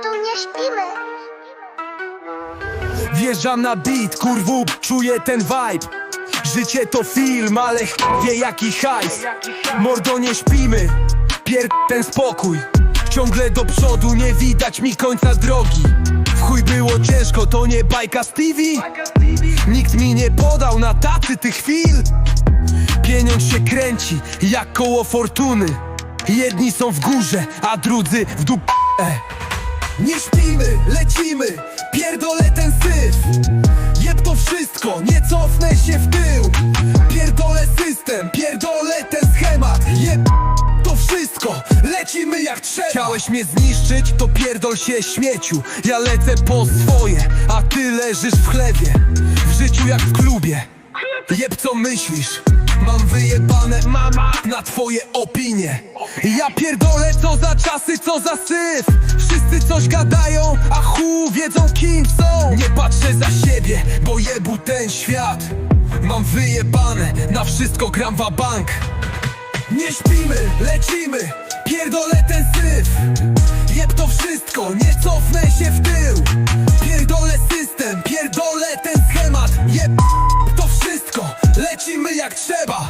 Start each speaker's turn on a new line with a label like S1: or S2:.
S1: przodu nie śpimy.
S2: Wjeżdżam na beat, kurwu, czuję ten vibe. Życie to film, ale ch... wie jaki hajs. Mordo nie śpimy, pier... ten spokój. Ciągle do przodu, nie widać mi końca drogi. W chuj było ciężko, to nie bajka Stevie Nikt mi nie podał na tacy tych chwil. Pieniądz się kręci, jak koło fortuny. Jedni są w górze, a drudzy w dup... Nie śpimy, lecimy, pierdolę ten syf. Jeb to wszystko, nie cofnę się w tył. Pierdolę system, pierdolę ten schemat. Jeb to wszystko, lecimy jak trzeba. Chciałeś mnie zniszczyć, to pierdol się śmieciu. Ja lecę po swoje, a ty leżysz w chlebie W życiu jak w klubie. Jeb co myślisz? Mam wyjebane mama na twoje opinie. Ja pierdolę co za czasy, co za syf coś gadają, a chu wiedzą kim są. Nie patrzę za siebie, bo jebu ten świat. Mam wyjebane, na wszystko gram wa bank. Nie śpimy, lecimy, pierdolę ten syf. Jeb to wszystko, nie cofnę się w tył. Pierdolę system, pierdolę ten schemat. Jeb to wszystko, lecimy jak trzeba.